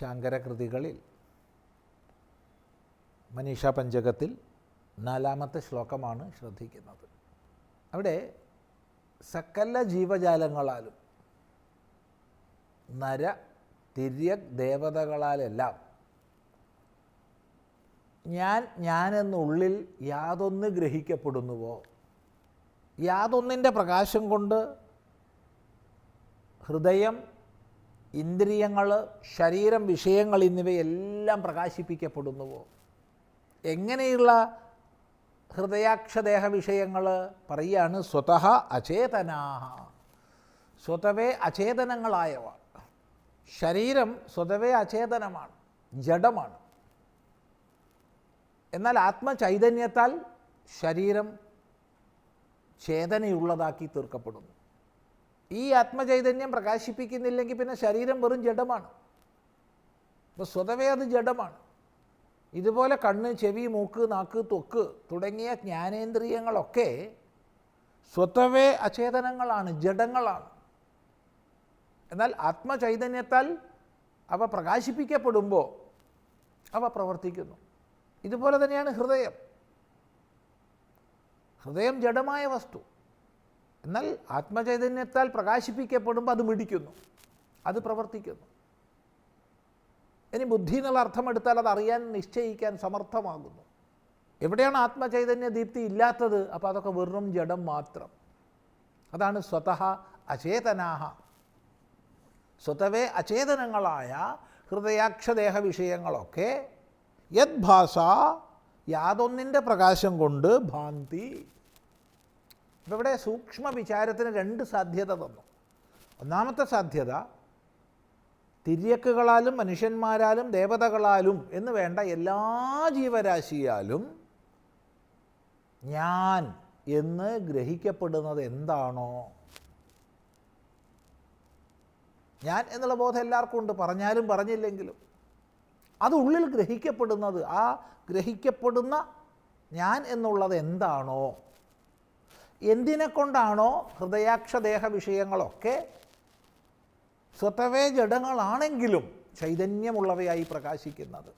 ശങ്കരകൃതികളിൽ മനീഷ പഞ്ചകത്തിൽ നാലാമത്തെ ശ്ലോകമാണ് ശ്രദ്ധിക്കുന്നത്. അവിടെ സകല ജീവജാലങ്ങളാലും നര തിര്യക് ദേവതകളാലെല്ലാം ഞാൻ ഞാനെന്നുള്ളിൽ യാതൊന്ന് ഗ്രഹിക്കപ്പെടുന്നുവോ? യാതൊന്നിന്റെ പ്രകാശം കൊണ്ട് ഹൃദയം ഇന്ദ്രിയങ്ങൾ ശരീരം വിഷയങ്ങൾ എന്നിവയെല്ലാം പ്രകാശിപ്പിക്കപ്പെടുന്നുവോ? എങ്ങനെയുള്ള ഹൃദയാക്ഷദേഹ വിഷയങ്ങൾ? പറയുകയാണ് സ്വതഃ അചേതനാഹ. സ്വതവേ അചേതനങ്ങളായവ. ശരീരം സ്വതവേ അചേതനമാണ് ജഡമാണ്. എന്നാൽ ആത്മചൈതന്യത്താൽ ശരീരം ചേതനയുള്ളതാക്കി തീർക്കപ്പെടുന്നു. ഈ ആത്മചൈതന്യം പ്രകാശിപ്പിക്കുന്നില്ലെങ്കിൽ പിന്നെ ശരീരം വെറും ജഡമാണ്. അപ്പോൾ സ്വതവേ അത് ജഡമാണ്. ഇതുപോലെ കണ്ണ് ചെവി മൂക്ക് നാക്ക് തൊക്ക് തുടങ്ങിയ ജ്ഞാനേന്ദ്രിയങ്ങളൊക്കെ സ്വതവേ അചേതനങ്ങളാണ് ജഡങ്ങളാണ്. എന്നാൽ ആത്മചൈതന്യത്താൽ അവ പ്രകാശിപ്പിക്കപ്പെടുമ്പോൾ അവ പ്രവർത്തിക്കുന്നു. ഇതുപോലെ തന്നെയാണ് ഹൃദയം. ഹൃദയം ജഡമായ വസ്തു. എന്നാൽ ആത്മചൈതന്യത്താൽ പ്രകാശിപ്പിക്കപ്പെടുമ്പോൾ അത് മിടിക്കുന്നു. അത് പ്രവർത്തിക്കുന്നു. ഇനി ബുദ്ധി എന്നുള്ള അർത്ഥമെടുത്താൽ അത് അറിയാൻ നിശ്ചയിക്കാൻ സമർത്ഥമാകുന്നു. എവിടെയാണ് ആത്മചൈതന്യ ദീപ്തി ഇല്ലാത്തത്? അപ്പോൾ അതൊക്കെ വെറും ജഡം മാത്രം. അതാണ് സ്വതഃ അചേതനാഹ. സ്വതവേ അചേതനങ്ങളായ ഹൃദയാക്ഷദേഹ വിഷയങ്ങളൊക്കെ യദ്ഭാഷ യാതൊന്നിന്റെ പ്രകാശം കൊണ്ട് ഭാന്തി അപ്പോൾ ഇവിടെ സൂക്ഷ്മ വിചാരത്തിന് രണ്ട് സാധ്യത തന്നു ഒന്നാമത്തെ സാധ്യത തിര്യക്കുകളാലും മനുഷ്യന്മാരാലും ദേവതകളാലും എന്ന് വേണ്ട എല്ലാ ജീവരാശിയാലും ഞാൻ എന്ന് ഗ്രഹിക്കപ്പെടുന്നത് എന്താണോ? ഞാൻ എന്നുള്ള ബോധം എല്ലാവർക്കും ഉണ്ട്. പറഞ്ഞാലും പറഞ്ഞില്ലെങ്കിലും. അത് ഉള്ളിൽ ഗ്രഹിക്കപ്പെടുന്നത് ആ ഗ്രഹിക്കപ്പെടുന്ന ഞാൻ എന്നുള്ളത് എന്താണോ? എന്തിനെ കൊണ്ടാണോ ഹൃദയാക്ഷദേഹ വിഷയങ്ങളൊക്കെ സ്വതവേ ജഡങ്ങളാണെങ്കിലും ചൈതന്യമുള്ളവയായി പ്രകാശിക്കുന്നത്?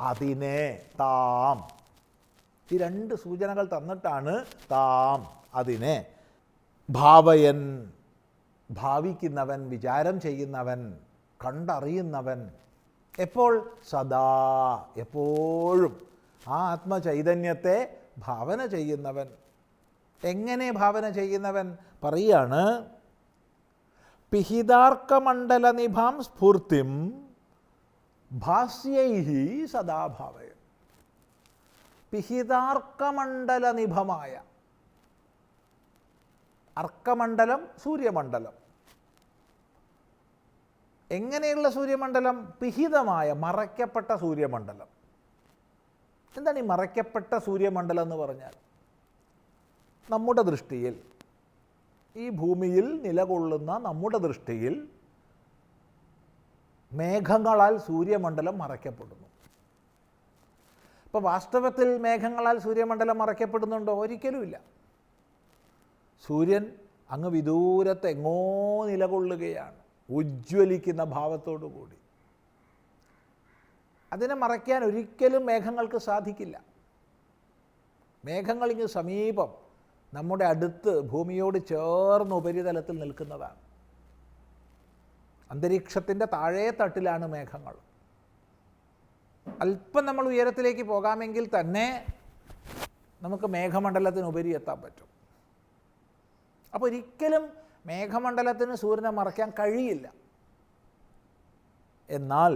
അതിനെ താം. ഈ രണ്ട് സൂചനകൾ തന്നിട്ടാണ് താം അതിനെ. ഭാവയൻ ഭാവിക്കുന്നവൻ വിചാരം ചെയ്യുന്നവൻ കണ്ടറിയുന്നവൻ എപ്പോൾ? സദാ എപ്പോഴും. ആ ആത്മചൈതന്യത്തെ ഭാവന ചെയ്യുന്നവൻ. എങ്ങനെ ഭാവന ചെയ്യുന്നവൻ? പറയാണ് പിഹിതാർക്കമണ്ഡലനിഭാം സ്ഫൂർത്തിം ഭാസ്യൈഹി സദാഭാവയ പിഹിതാർക്കമണ്ഡലനിഭമായ അർക്കമണ്ഡലം സൂര്യമണ്ഡലം. എങ്ങനെയുള്ള സൂര്യമണ്ഡലം? പിഹിതമായ മറയ്ക്കപ്പെട്ട സൂര്യമണ്ഡലം. എന്താണ് ഈ മറയ്ക്കപ്പെട്ട സൂര്യമണ്ഡലം എന്ന് പറഞ്ഞാൽ? നമ്മുടെ ദൃഷ്ടിയിൽ ഈ ഭൂമിയിൽ നിലകൊള്ളുന്ന നമ്മുടെ ദൃഷ്ടിയിൽ മേഘങ്ങളാൽ സൂര്യമണ്ഡലം മറയ്ക്കപ്പെടുന്നു. അപ്പോൾ വാസ്തവത്തിൽ മേഘങ്ങളാൽ സൂര്യമണ്ഡലം മറയ്ക്കപ്പെടുന്നുണ്ടോ? ഒരിക്കലുമില്ല. സൂര്യൻ അങ്ങ് വിദൂരത്തെങ്ങോ നിലകൊള്ളുകയാണ് ഉജ്ജ്വലിക്കുന്ന ഭാവത്തോടു കൂടി അതിനെ മറയ്ക്കാൻ ഒരിക്കലും മേഘങ്ങൾക്ക് സാധിക്കില്ല. മേഘങ്ങൾ ഇങ്ങ് സമീപം നമ്മുടെ അടുത്ത് ഭൂമിയോട് ചേർന്ന് ഉപരിതലത്തിൽ നിൽക്കുന്നതാണ്. അന്തരീക്ഷത്തിന്റെ താഴേ തട്ടിലാണ് മേഘങ്ങൾ. അല്പം നമ്മൾ ഉയരത്തിലേക്ക് പോകാമെങ്കിൽ തന്നെ നമുക്ക് മേഘമണ്ഡലത്തിന് ഉപരി എത്താൻ പറ്റും. അപ്പോൾ ഒരിക്കലും മേഘമണ്ഡലത്തിന് സൂര്യനെ മറയ്ക്കാൻ കഴിയില്ല. എന്നാൽ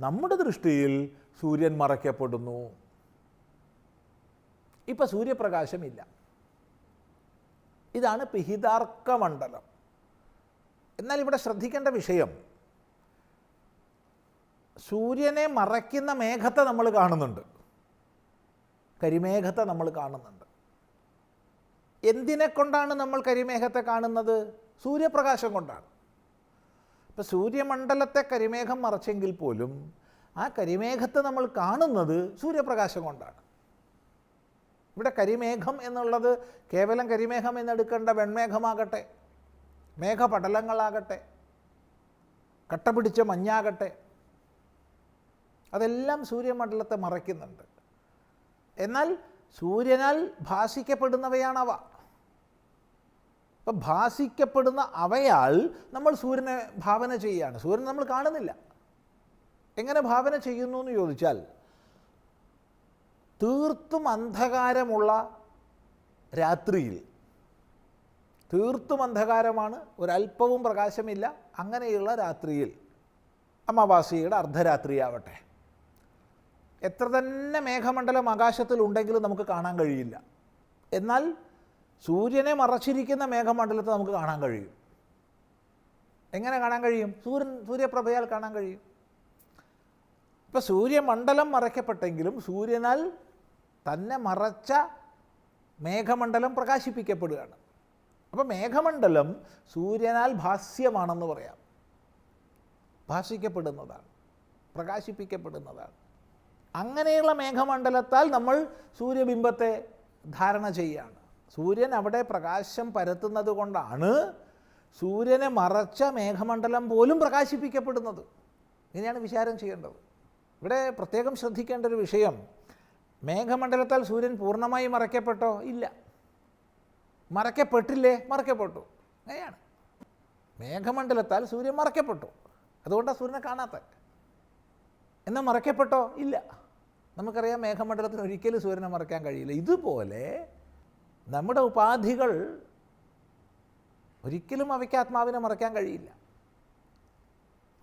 നമ്മുടെ ദൃഷ്ടിയിൽ സൂര്യൻ മറയ്ക്കപ്പെടുന്നു. ഇപ്പം സൂര്യപ്രകാശമില്ല. ഇതാണ് പിഹിതാർക്ക മണ്ഡലം. എന്നാൽ ഇവിടെ ശ്രദ്ധിക്കേണ്ട വിഷയം സൂര്യനെ മറയ്ക്കുന്ന മേഘത്തെ നമ്മൾ കാണുന്നുണ്ട്. കരിമേഘത്തെ നമ്മൾ കാണുന്നുണ്ട്. എന്തിനെ കൊണ്ടാണ് നമ്മൾ കരിമേഘത്തെ കാണുന്നത്? സൂര്യപ്രകാശം കൊണ്ടാണ്. ഇപ്പം സൂര്യമണ്ഡലത്തെ കരിമേഘം മറച്ചെങ്കിൽ പോലും ആ കരിമേഘത്തെ നമ്മൾ കാണുന്നത് സൂര്യപ്രകാശം കൊണ്ടാണ്. ഇവിടെ കരിമേഘം എന്നുള്ളത് കേവലം കരിമേഘം എന്നെടുക്കേണ്ട വെൺമേഘമാകട്ടെ മേഘപടലങ്ങളാകട്ടെ കട്ട പിടിച്ച മഞ്ഞാകട്ടെ അതെല്ലാം സൂര്യമണ്ഡലത്തെ മറയ്ക്കുന്നുണ്ട്. എന്നാൽ സൂര്യനാൽ ഭാസിക്കപ്പെടുന്നവയാണവ. അപ്പം ഭാസിക്കപ്പെടുന്ന അവയാൽ നമ്മൾ സൂര്യനെ ഭാവന ചെയ്യുകയാണ്. സൂര്യൻ നമ്മൾ കാണുന്നില്ല. എങ്ങനെ ഭാവന ചെയ്യുന്നു എന്ന് ചോദിച്ചാൽ തീർത്തും അന്ധകാരമുള്ള രാത്രിയിൽ തീർത്തും അന്ധകാരമാണ് ഒരല്പവും പ്രകാശമില്ല അങ്ങനെയുള്ള രാത്രിയിൽ അമാവാസിയുടെ അർദ്ധരാത്രിയാവട്ടെ. എത്ര തന്നെ മേഘമണ്ഡലം ആകാശത്തിൽ ഉണ്ടെങ്കിലും നമുക്ക് കാണാൻ കഴിയില്ല. എന്നാൽ സൂര്യനെ മറച്ചിരിക്കുന്ന മേഘമണ്ഡലത്തെ നമുക്ക് കാണാൻ കഴിയും. എങ്ങനെ കാണാൻ കഴിയും? സൂര്യൻ സൂര്യപ്രഭയാൽ കാണാൻ കഴിയും. ഇപ്പം സൂര്യമണ്ഡലം മറയ്ക്കപ്പെട്ടെങ്കിലും സൂര്യനാൽ തന്നെ മറച്ച മേഘമണ്ഡലം പ്രകാശിപ്പിക്കപ്പെടുകയാണ്. അപ്പോൾ മേഘമണ്ഡലം സൂര്യനാൽ ഭാസ്യമാണെന്ന് പറയാം. ഭാഷിക്കപ്പെടുന്നതാണ് പ്രകാശിപ്പിക്കപ്പെടുന്നതാണ്. അങ്ങനെയുള്ള മേഘമണ്ഡലത്താൽ നമ്മൾ സൂര്യബിംബത്തെ ധാരണ ചെയ്യുകയാണ്. സൂര്യൻ അവിടെ പ്രകാശം പരത്തുന്നത് കൊണ്ടാണ് സൂര്യനെ മറച്ച മേഘമണ്ഡലം പോലും പ്രകാശിപ്പിക്കപ്പെടുന്നത്. ഇങ്ങനെയാണ് വിചാരം ചെയ്യേണ്ടത്. ഇവിടെ പ്രത്യേകം ശ്രദ്ധിക്കേണ്ട ഒരു വിഷയം മേഘമണ്ഡലത്താൽ സൂര്യൻ പൂർണമായി മറയ്ക്കപ്പെട്ടോ? ഇല്ല. മറയ്ക്കപ്പെട്ടില്ലേ? മറയ്ക്കപ്പെട്ടു. അങ്ങനെയാണ്. മേഘമണ്ഡലത്താൽ സൂര്യൻ മറയ്ക്കപ്പെട്ടു. അതുകൊണ്ടാണ് സൂര്യനെ കാണാത്ത. എന്നാൽ മറയ്ക്കപ്പെട്ടോ? ഇല്ല. നമുക്കറിയാം മേഘമണ്ഡലത്തിന് ഒരിക്കലും സൂര്യനെ മറയ്ക്കാൻ കഴിയില്ല. ഇതുപോലെ നമ്മുടെ ഉപാധികൾ ഒരിക്കലും അവയ്ക്ക് ആത്മാവിനെ മറയ്ക്കാൻ കഴിയില്ല.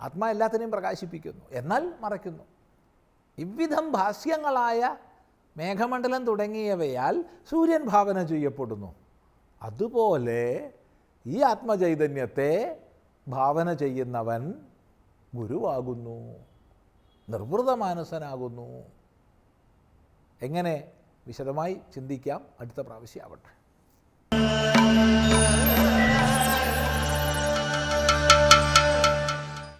ആത്മാ എല്ലാത്തിനെയും പ്രകാശിപ്പിക്കുന്നു എന്നാൽ മറയ്ക്കുന്നു. ഇവിധം ഭാസ്യങ്ങളായ മേഘമണ്ഡലം തുടങ്ങിയവയാൽ സൂര്യൻ ഭാവന ചെയ്യപ്പെടുന്നു. അതുപോലെ ഈ ആത്മചൈതന്യത്തെ ഭാവന ചെയ്യുന്നവൻ ഗുരുവാകുന്നു നിർവൃതമാനസനാകുന്നു എങ്ങനെ? വിശദമായി ചിന്തിക്കാം. അടുത്ത പ്രാവശ്യം ആവട്ടെ.